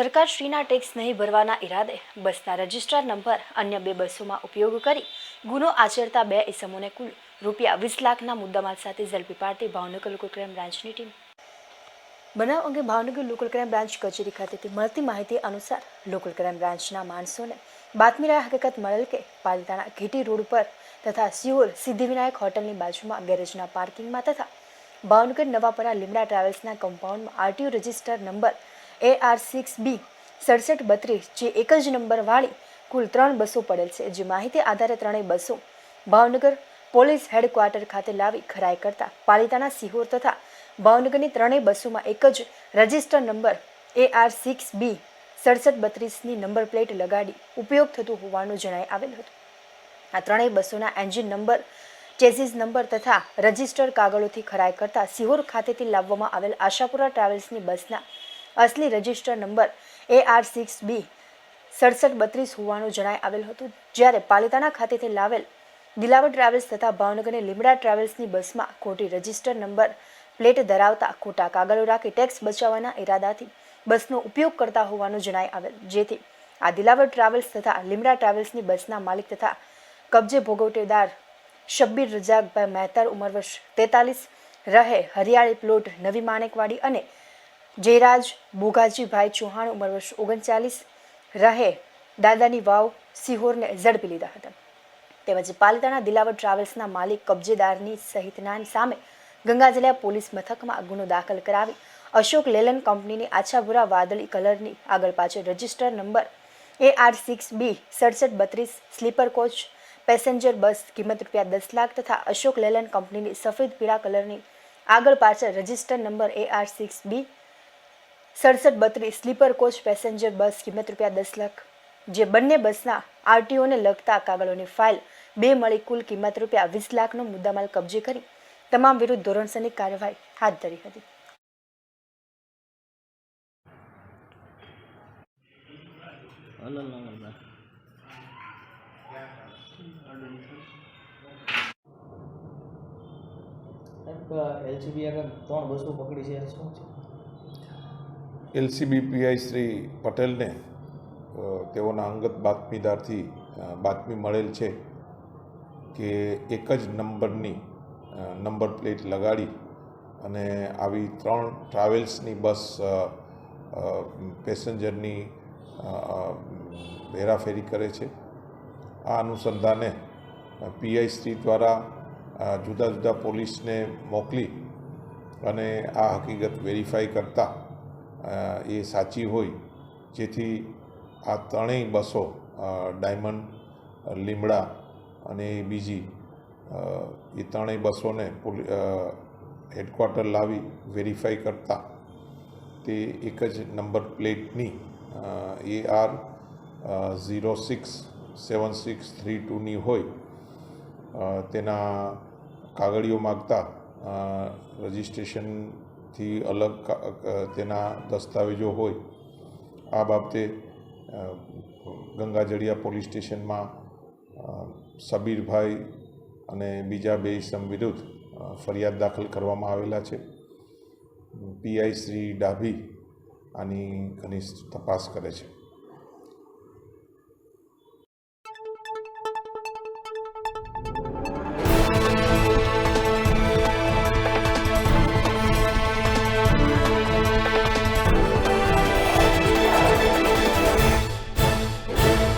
સરકારશ્રીના tax નહીં ભરવાના ઈરાદે બસના રજિસ્ટ્રાર નંબર અન્ય બે બસોમાં ઉપયોગ કરી ગુનો આચરતા બે ઇસમોને કુલ રૂપિયા વીસ લાખના મુદ્દામાલ સાથે ઝડપી પાડતી ભાવનગર લોકલ ક્રાઇમ બ્રાન્ચની ટીમ. બનાવ અંગે ભાવનગર લોકલ ક્રાઇમ બ્રાન્ચ કચેરી ખાતેથી મળતી માહિતી અનુસાર લોકલ ક્રાઇમ બ્રાન્ચના માણસોને બાતમીરાય હકીકત મળેલ કે પાલિતાણા ઘેટી રોડ પર તથા સિયોર સિદ્ધિવિનાયક હોટલની બાજુમાં ગેરેજના પાર્કિંગમાં તથા ભાવનગર નવાપરા લીમડા ટ્રાવેલ્સના કમ્પાઉન્ડમાં RTO register number A R six B સડસઠ બત્રીસ, જે એક જ નંબરવાળી કુલ ત્રણ બસો પડેલ છે, જે માહિતી આધારે ત્રણેય બસો ભાવનગર પોલીસ હેડક્વાર્ટર ખાતે લાવી ખરાઈ કરતા પાલિતાના સિહોર તથા ભાવનગરની ત્રણેય બસોમાં એક જ register number A R six B સડસઠ બત્રીસની નંબર પ્લેટ લગાડી ઉપયોગ થતું હોવાનું જણાઈ આવેલ હતું. આ ત્રણેય બસોના એન્જિન નંબર, ચેસીસ નંબર તથા રજિસ્ટર કાગળોથી ખરાઈ કરતા સિહોર ખાતેથી લાવવામાં આવેલ આશાપુરા ટ્રાવેલ્સની બસના અસલી register number A R six B સડસઠ બત્રીસ હોવાનું જણાઈ આવેલ હતું. જ્યારે પાલિતાણા ખાતેથી લાવેલ દિલાવર ટ્રાવેલ્સ તથા ભાવનગરની લીમડા ટ્રાવેલ્સની બસમાં ખોટી રજિસ્ટર નંબર પ્લેટ ધરાવતા ખોટા કાગળો રાખી ટેક્સ બચાવવાના ઈરાદાથી બસનો ઉપયોગ કરતા હોવાનું જણાઈ આવેલ. જેથી આ દિલાવર ટ્રાવેલ્સ તથા લીમડા ટ્રાવેલ્સની બસના માલિક તથા કબજે ભોગવટેદાર શબ્બીર રજાકભાઈ મહેતાર ઉંમર વર્ષ તેતાલીસ, રહે હરિયાળી પ્લોટ નવી માણેકવાડી અને જયરાજ મોગાજીભાઈ ચૌહાણ ઉંમર વર્ષ ઓગણચાલીસ રહે. દાદાની વાવ સિહોરને ઝડપી લીધા હતા. તેમજ પાલિતાણા દિલાવર ટ્રાવેલ્સના માલિક કબજેદારની સહિતના સામે ગંગાજલિયા પોલીસ મથકમાં ગુનો દાખલ કરાવી અશોક લેલન કંપનીની આછાભૂરા વાદળી કલરની આગળ પાછળ register number A R six B, સડસઠ બત્રીસ, સ્લીપર કોચ, પેસેન્જર બસ, કિંમત રૂપિયા દસ લાખ તથા અશોક લેલન કંપનીની સફેદ પીળા કલરની આગળ પાછળ register number A R six B સડસઠ બત્રીસ સ્લીપર કોચ પેસેન્જર બસ કિંમત રૂપિયા દસ લાખ. જે બંને બસના આરટીઓને લગતા કાગળોની ફાઇલ બે મળી કુલ કિંમત રૂપિયા વીસ લાખનો મુદ્દામાલ કબજે કરી તમામ વિરુદ્ધ ધોરણસરની કાર્યવાહી હાથ ધરી હતી. એલસીબી આગળ ત્રણ બસો પકડી છે, શું છે? એલસીબી પીઆઈ શ્રી પટેલને તેઓના અંગત બાતમીદારથી બાતમી મળેલ છે કે એક જ નંબરની નંબર પ્લેટ લગાડી અને આવી ત્રણ ટ્રાવેલ્સની બસ પેસેન્જરની હેરાફેરી કરે છે. આ અનુસંધાને પીઆઈ શ્રી દ્વારા જુદા જુદા પોલીસને મોકલી અને આ હકીકત વેરીફાઈ કરતાં એ સાચી હોય જેથી આ ત્રણેય બસો ડાયમંડ લીમડા અને બીજી એ ત્રણેય બસોને હેડક્વાર્ટર લાવી વેરીફાઈ કરતા તે એક જ નંબર પ્લેટની A R zero six seven six three ટુની હોય તેના કાગળીઓ માગતા અ, રજિસ્ટ્રેશનથી અલગ તેના દસ્તાવેજો હોય, આ બાબતે ગંગાજળિયા પોલીસ સ્ટેશનમાં સબીરભાઈ અને બીજા બે ઇસમ વિરુદ્ધ ફરિયાદ દાખલ કરવામાં આવેલા છે. પીઆઈ શ્રી ડાભી આની ઘનિષ્ઠ તપાસ કરે છે.